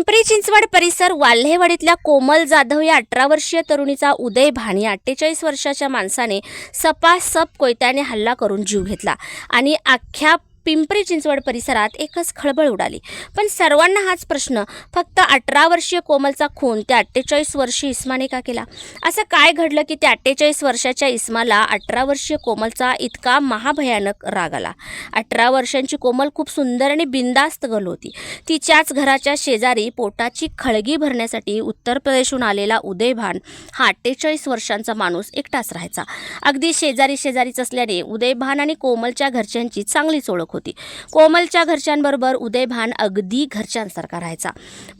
पिंपरी चिंचवड परिसर वाल्हेवाडीतल्या कोमल जाधव या अठरा वर्षीय तरुणीचा उदय भान या अठ्ठेचाळीस वर्षाच्या माणसाने सपासप कोयत्याने हल्ला करून जीव घेतला आणि अख्ख्या पिंपरी चिंचवड परिसरात एकच खळबळ उडाली. पण सर्वांना हाच प्रश्न फक्त अठरा वर्षीय कोमलचा खून त्या अठ्ठेचाळीस वर्षीय इस्माने का केला? असं काय घडलं की त्या अठ्ठेचाळीस वर्षाच्या इस्माला अठरा वर्षीय कोमलचा इतका महाभयानक राग आला? अठरा वर्षांची कोमल खूप सुंदर आणि बिंदास्त गल होती. तिच्याच घराच्या शेजारी पोटाची खळगी भरण्यासाठी उत्तर प्रदेशहून आलेला उदयभान हा अठ्ठेचाळीस वर्षांचा माणूस एकटाच राहायचा. अगदी शेजारी शेजारीच असल्याने उदयभान आणि कोमलच्या घरच्यांची चांगलीच ओळख होती. कोमलच्या घरच्यांबरोबर उदयभान अगदी घरच्यांसारखा राहायचा.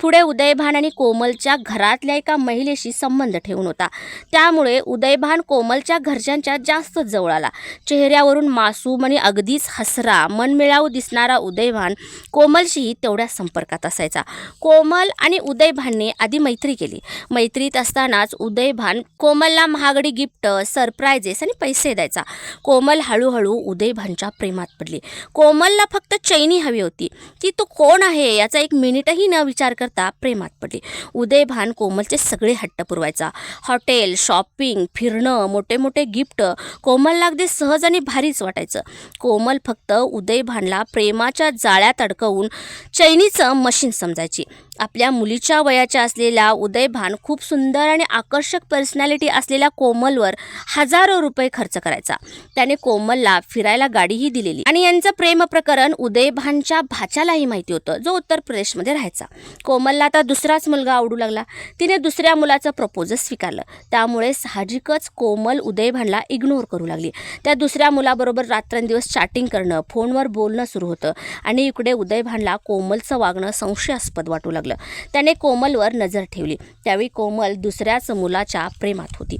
पुढे उदयभान आणि कोमलच्या घरातल्या एका महिलेशी संबंध ठेवून होता. त्यामुळे उदयभान कोमलच्या घरच्यांच्या जास्त जवळ आला. चेहऱ्यावरून मासूम आणि अगदीच हसरा मनमिळाऊ दिसणारा उदयभान कोमलशीही तेवढ्या संपर्कात असायचा. कोमल आणि उदयभानने आधी मैत्री केली. मैत्रीत असतानाच उदयभान कोमलला महागडी गिफ्ट सरप्रायझेस आणि पैसे द्यायचा. कोमल हळूहळू उदयभानच्या प्रेमात पडली. कोमलला फक्त चैनी हवी होती. ती तो कोण आहे याचा एक मिनिटही न विचार करता प्रेमात पडली. उदयभान कोमलचे सगळे हट्ट पुरवायचा. हॉटेल शॉपिंग फिरणं मोठे मोठे गिफ्ट कोमलला अगदी सहज आणि भारीच वाटायचं. कोमल फक्त उदयभानला प्रेमाच्या जाळ्यात अडकवून चैनीचं मशीन समजायची. आपल्या मुलीच्या वयाच्या असलेला उदयभान खूप सुंदर आणि आकर्षक पर्सनॅलिटी असलेल्या कोमलवर हजारो रुपये खर्च करायचा. त्याने कोमलला फिरायला गाडीही दिलेली. आणि यांचं प्रेम प्रकरण उदयभानच्या भाच्यालाही माहिती होतं. जो उत्तर प्रदेशमध्ये राहायचा. कोमलला आता दुसराच मुलगा आवडू लागला. तिने दुसऱ्या मुलाचं प्रपोजल स्वीकारलं. त्यामुळे साहजिकच कोमल उदयभानला इग्नोर करू लागली. त्या दुसऱ्या मुलाबरोबर रात्रंदिवस चॅटिंग करणं फोनवर बोलणं सुरू होतं आणि इकडे उदयभानला कोमलचं वागणं संशयास्पद वाटू लागलं. त्याने कोमलवर नजर ठेवली. त्यावेळी कोमल दुसऱ्याच मुलाच्या प्रेमात होती.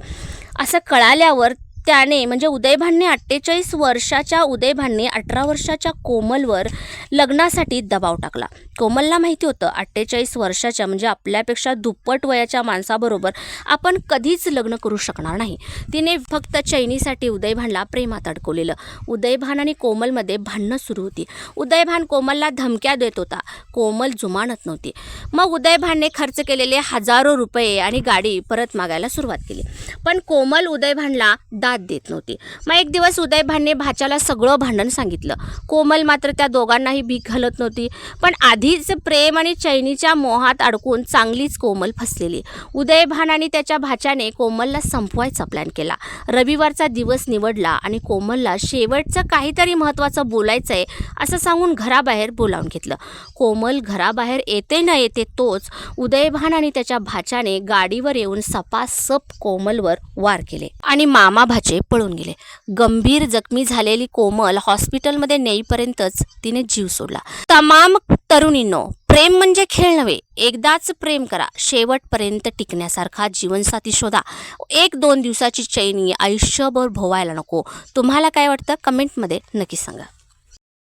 असं कळाल्यावर त्याने म्हणजे उदयभानने अठ्ठेचाळीस वर्षाच्या उदयभानने अठरा वर्षाच्या कोमलवर लग्नासाठी दबाव टाकला. कोमलला माहिती होतं अठ्ठेचाळीस वर्षाच्या म्हणजे आपल्यापेक्षा दुप्पट वयाच्या माणसाबरोबर आपण कधीच लग्न करू शकणार नाही. तिने फक्त चैनीसाठी उदयभानला प्रेमात अडकवलेलं. उदयभान आणि कोमलमध्ये भांडणं सुरू होती. उदयभान कोमलला धमक्या देत होता. कोमल जुमानत नव्हती. मग उदयभानने खर्च केलेले हजारो रुपये आणि गाडी परत मागायला सुरुवात केली. पण कोमल उदयभानला दा साथ देत नव्हती. मग एक दिवस उदयभानने भाच्याला सगळं भांडण सांगितलं. कोमल मात्र त्या दोघांनाही भीक घालत नव्हती. पण आधीच प्रेम आणि चैनीच्या मोहात अडकून चांगलीच कोमल फसलेली. उदयभान आणि त्याच्या भाच्याने कोमलला संपवायचा प्लॅन केला. रविवारचा दिवस निवडला आणि कोमलला शेवटचं काहीतरी महत्त्वाचं बोलायचं आहे असं सांगून घराबाहेर बोलावून घेतलं. कोमल घराबाहेर येते न येते तोच उदयभान आणि त्याच्या भाच्याने गाडीवर येऊन सपासप कोमलवर वार केले. आणि मामा भाचे पळून गेले. गंभीर जखमी झालेली कोमल हॉस्पिटलमध्ये नेईपर्यंतच तिने जीव सोडला. तमाम तरुणींनो प्रेम म्हणजे खेळ नव्हे एकदाच प्रेम करा. शेवटपर्यंत टिकण्यासारखा जीवनसाथी शोधा. एक दोन दिवसाची चैनी आयुष्यभर भोवायला नको. तुम्हाला काय वाटतं? कमेंटमध्ये नक्की सांगा.